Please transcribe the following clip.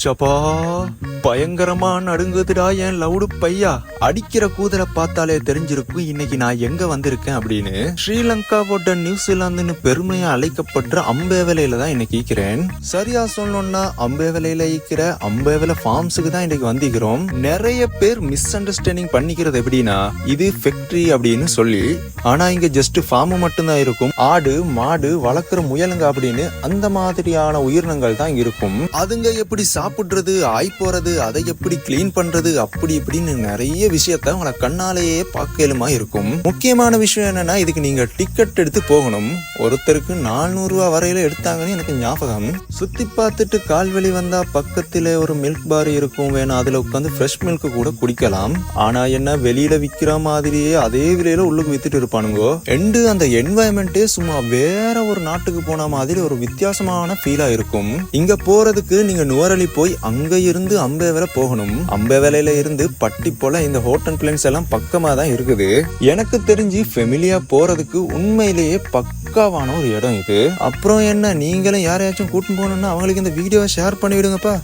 小宝 பயங்கரமா நடுங்குதுடா என் லவுடு பையா? அடிக்கிற கூதலை பார்த்தாலே தெரிஞ்சிருக்கும் இன்னைக்கு நான் எங்க வந்திருக்கேன் அப்படின்னு ஸ்ரீலங்காவோட நியூசிலாந்துன்னு பெருமையா அழைக்கப்படுற அம்பேவலையில தான் இன்னைக்கு ஈக்கிறேன். சரியா சொல்லணும்னா அம்பேவலையில ஈக்கிற அம்பேவலை ஃபார்ம்ஸுக்கு தான் இன்னைக்கு வந்திக்கிறோம் நிறைய பேர் மிஸ் அண்டர்ஸ்டாண்டிங் பண்ணிக்கிறது எப்படின்னா இது ஃபேக்டரி அப்படின்னு சொல்லி ஆனா இங்க ஜஸ்ட் ஃபார்ம் மட்டும்தான் இருக்கும். ஆடு மாடு வளர்க்குற முயலுங்க அப்படின்னு அந்த மாதிரியான உயிரினங்கள் தான் இருக்கும். அதுங்க எப்படி சாப்பிடுறது ஆய் போறது அதை எப்படி கிளீன் பண்றது அப்படி இப்படின்னு நிறைய விஷயத்த உங்களை கண்ணாலேயே பார்க்கலுமா இருக்கும். முக்கியமான விஷயம் என்னன்னா இதுக்கு நீங்க டிக்கெட் எடுத்து போகணும். ஒருத்தருக்கு நானூறு ரூபா வரையில எடுத்தாங்கன்னு எனக்கு ஞாபகம். சுத்தி பார்த்துட்டு கால்வெளி வந்தா பக்கத்துல ஒரு மில்க் பார் இருக்கும். வேணும் அதுல உட்காந்து ஃப்ரெஷ் மில்க் கூட குடிக்கலாம். ஆனா என்ன வெளியில விக்கிற மாதிரியே அதே விலையில உள்ளுக்கு வித்துட்டு இருப்பானுங்கோ. எண்டு அந்த என்வாயன்மெண்டே சும்மா வேற ஒரு நாட்டுக்கு போன மாதிரி ஒரு வித்தியாசமான ஃபீலா இருக்கும். இங்க போறதுக்கு நீங்க நுவரலி போய் அங்க இருந்து அம்பேவலை போகணும். அம்பேவலையில இருந்து பட்டி போல இந்த ஹோட்டல் பிளான்ஸ் எல்லாம் பக்கமா தான் இருக்குது. எனக்கு தெரிஞ்சு ஃபெமிலியா போறதுக்கு உண்மையிலேயே பக்காவான ஒரு இடம் இது. அப்புறம் என்ன நீங்களும் யாரையாச்சும் கூட்டிட்டு போகணும்னா அவங்களுக்கு இந்த வீடியோவை ஷேர் பண்ணிவிடுங்கப்பா.